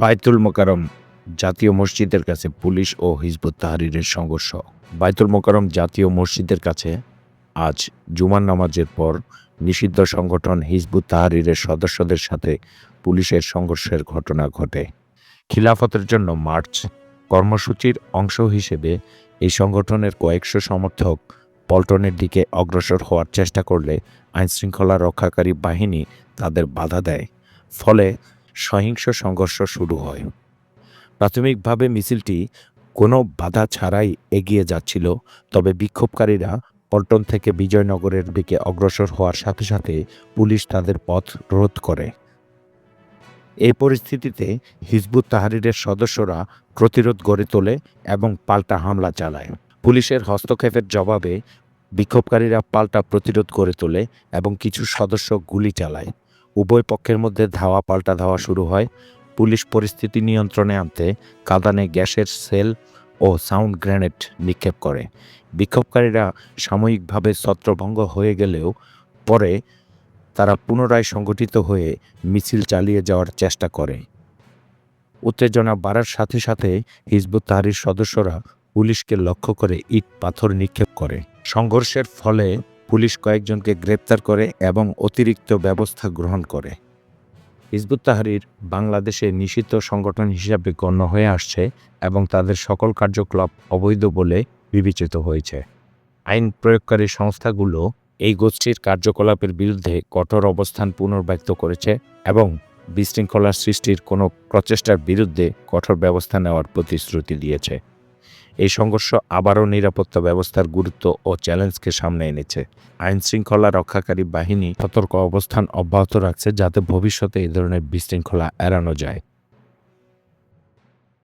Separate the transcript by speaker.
Speaker 1: বাইতুল মোকারম জাতীয় মসজিদের কাছে পুলিশ ও হিজবুত তাহারিরের সংঘর্ষ। বাইতুল মোকারম জাতীয় মসজিদের কাছে আজ জুমার নামাজের পর নিষিদ্ধ সংগঠন হিজবুত তাহারিরের সদস্যদের সাথে পুলিশের সংঘর্ষের ঘটনা ঘটে। খিলাফতের জন্য মার্চ কর্মসূচির অংশ হিসেবে এই সংগঠনের কয়েকশো সমর্থক পল্টনের দিকে অগ্রসর হওয়ার চেষ্টা করলে আইনশৃঙ্খলা রক্ষাকারী বাহিনী তাদের বাধা দেয়। ফলে সহিংস সংঘর্ষ শুরু হয়। প্রাথমিকভাবে মিছিলটি কোনো বাধা ছাড়াই এগিয়ে যাচ্ছিল, তবে বিক্ষোভকারীরা পল্টন থেকে বিজয়নগরের দিকে অগ্রসর হওয়ার সাথে সাথে পুলিশ তাদের পথ রোধ করে। এই পরিস্থিতিতে হিজবুত তাহারিরের সদস্যরা প্রতিরোধ গড়ে তোলে এবং পাল্টা হামলা চালায়। পুলিশের হস্তক্ষেপের জবাবে বিক্ষোভকারীরা পাল্টা প্রতিরোধ গড়ে তোলে এবং কিছু সদস্য গুলি চালায়। উভয় পক্ষের মধ্যে ধাওয়া পাল্টা ধাওয়া শুরু হয়। পুলিশ পরিস্থিতি নিয়ন্ত্রণে আনতে কাদানে গ্যাসের সেল ও সাউন্ড গ্রেনেড নিক্ষেপ করে। বিক্ষোভকারীরা সাময়িকভাবে ছত্রভঙ্গ হয়ে গেলেও পরে তারা পুনরায় সংগঠিত হয়ে মিছিল চালিয়ে যাওয়ার চেষ্টা করে। উত্তেজনা বাড়ার সাথে সাথে হিজবুত তাহারির সদস্যরা পুলিশকে লক্ষ্য করে ইট পাথর নিক্ষেপ করে। সংঘর্ষের ফলে পুলিশ কয়েকজনকে গ্রেপ্তার করে এবং অতিরিক্ত ব্যবস্থা গ্রহণ করে। হিজবুত তাহারির বাংলাদেশে নিষিদ্ধ সংগঠন হিসাবে গণ্য হয়ে আসছে এবং তাদের সকল কার্যকলাপ অবৈধ বলে বিবেচিত হয়েছে। আইন প্রয়োগকারী সংস্থাগুলো এই গোষ্ঠীর কার্যকলাপের বিরুদ্ধে কঠোর অবস্থান পুনর্ব্যক্ত করেছে এবং বিশৃঙ্খলা সৃষ্টির কোনো প্রচেষ্টার বিরুদ্ধে কঠোর ব্যবস্থা নেওয়ার প্রতিশ্রুতি দিয়েছে। এই সংঘর্ষ আবারও নিরাপত্তা ব্যবস্থার গুরুত্ব ও চ্যালেঞ্জকে সামনে এনেছে। আইন শৃঙ্খলা রক্ষাকারী বাহিনী সতর্ক অবস্থান অব্যাহত রাখছে যাতে ভবিষ্যতে এই ধরনের বিশৃঙ্খলা এড়ানো যায়।